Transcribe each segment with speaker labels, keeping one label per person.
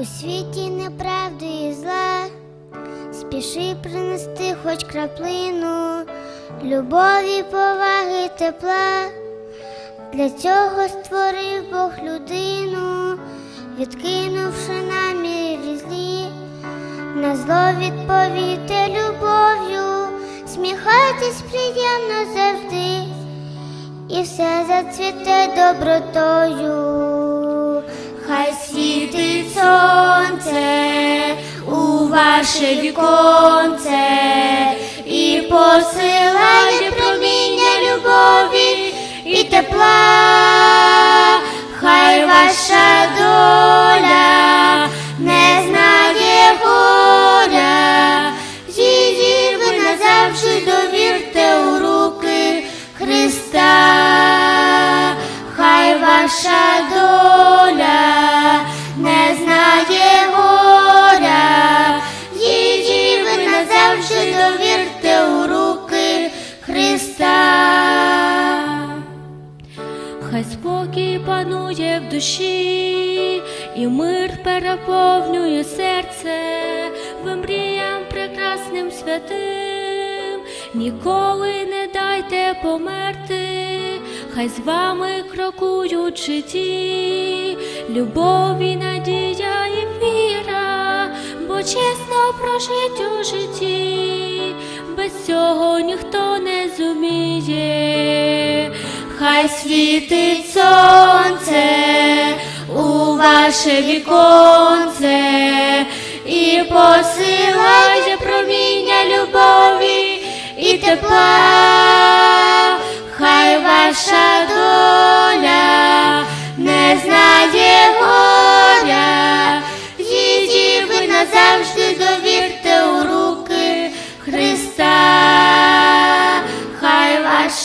Speaker 1: У світі неправди і зла, спіши принести хоч краплину любові, поваги, тепла. Для цього створив Бог людину, відкинувши наміри злі, на зло відповіте любов'ю, сміхайтесь приємно завжди, і все зацвіте добротою. Хай світить сонце у ваше віконце і посилає проміння любові і тепла. Хай ваша доля не знає горя, її ви назавжди довірте у руки Христа. Хай ваша доля
Speaker 2: панує в душі, і мир переповнює серце, ви мріям прекрасним святим, ніколи не дайте померти, хай з вами крокують житті, любов і надія і віра, бо чесно прожить у житті, без цього ніхто не зуміє.
Speaker 1: Хай світить сонце у ваше віконце і посилає проміння любові і тепла.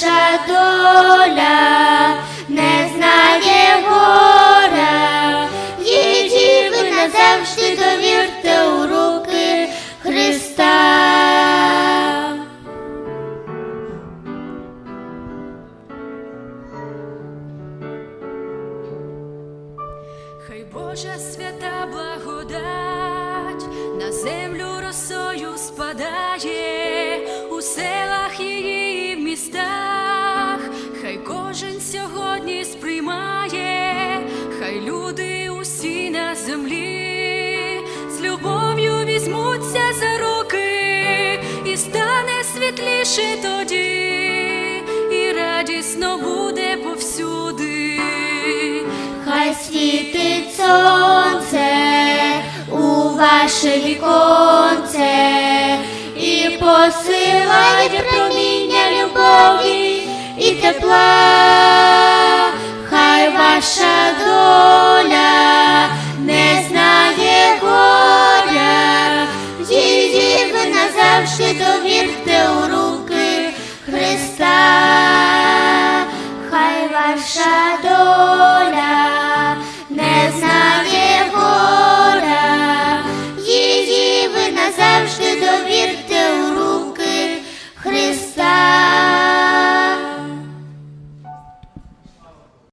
Speaker 1: Ваша доля не знає горя, її ви назавжди довірте у руки Христа. Хай
Speaker 2: Божа свята благодать на землю росою спадає у землі з любов'ю візьмуться за руки, і стане світліше тоді, і радісно буде повсюди.
Speaker 1: Хай світить сонце у ваше віконце і посилає проміння любові і тепла. Ваша доля